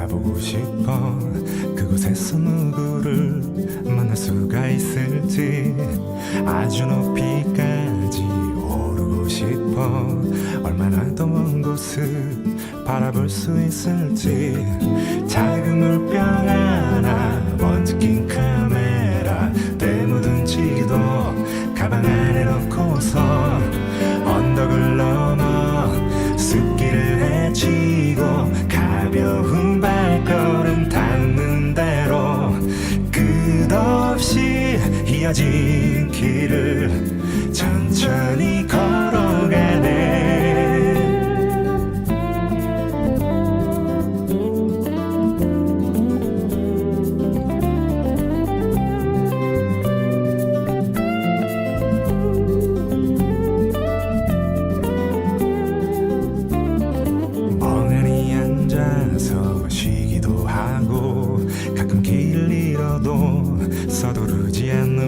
가보고 싶어. 그곳에서 누구를 만날 수가 있을지. 아주 높이까지 오르고 싶어. 얼마나 더 먼 곳을 바라볼 수 있을지. 작은 물병 하나 먼지 낀 카메라 때 묻은 지도 가방 안에 넣고서 언덕을 넘어 이어진 길을 천천히 걸어가네. 멍하니 앉아서 쉬기도 하고 가끔 길을 잃어도 서두르지 않는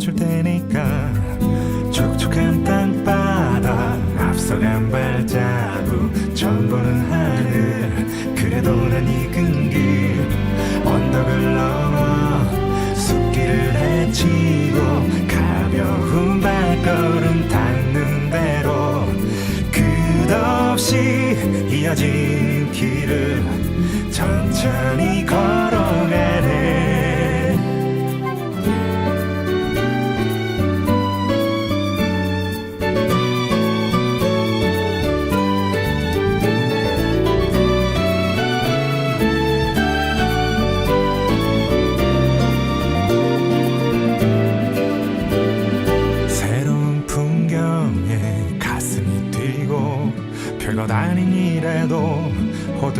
줄 테니까 촉촉한 땅바닥 앞서간 발자국 처음 보는 하늘 그래도 난 익은 길 언덕을 넘어 숲길을 헤치고 가벼운 발걸음 닿는 대로 끝없이 이어진 길을 천천히 걸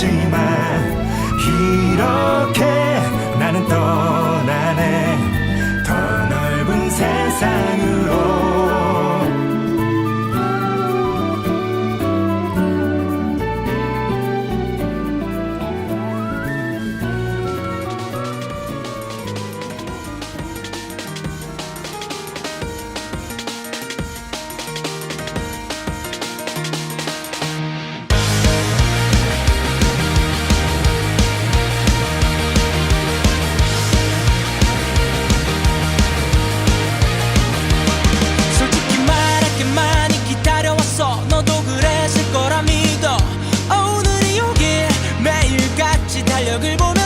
하겠지만 이렇게 활력을 보내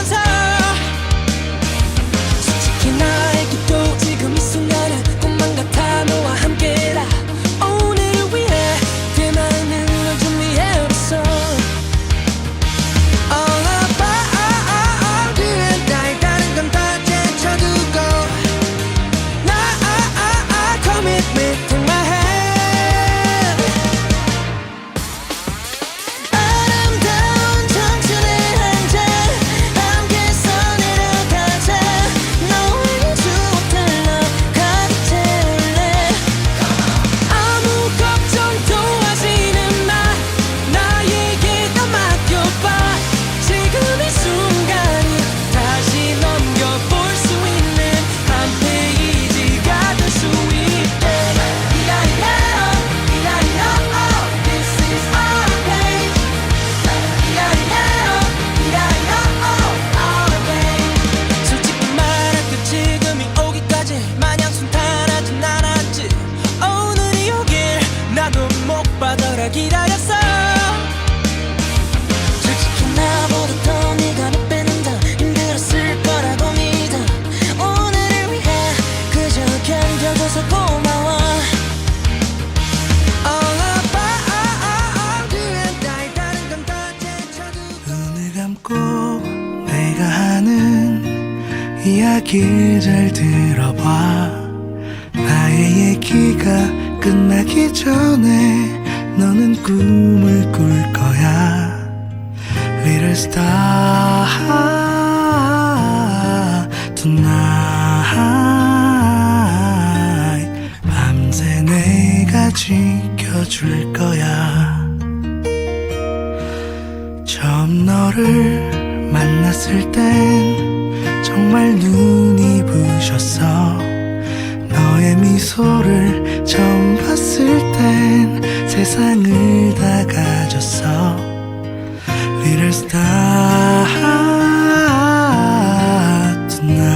이야기를 잘 들어봐. 나의 얘기가 끝나기 전에 너는 꿈을 꿀 거야. Little star tonight 밤새 내가 지켜줄 거야. 처음 너를 만났을 땐 정말 눈이 부셨어 너의 미소를 처음 봤을 땐 세상을 다 가졌어. Little star tonight.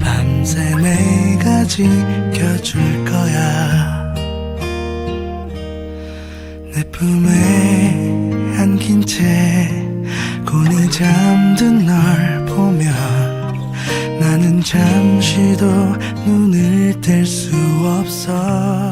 밤새 내가 지켜줄 거야. 내 품에 안긴 채 잠든 널 보면 나는 잠시도 눈을 뗄 수 없어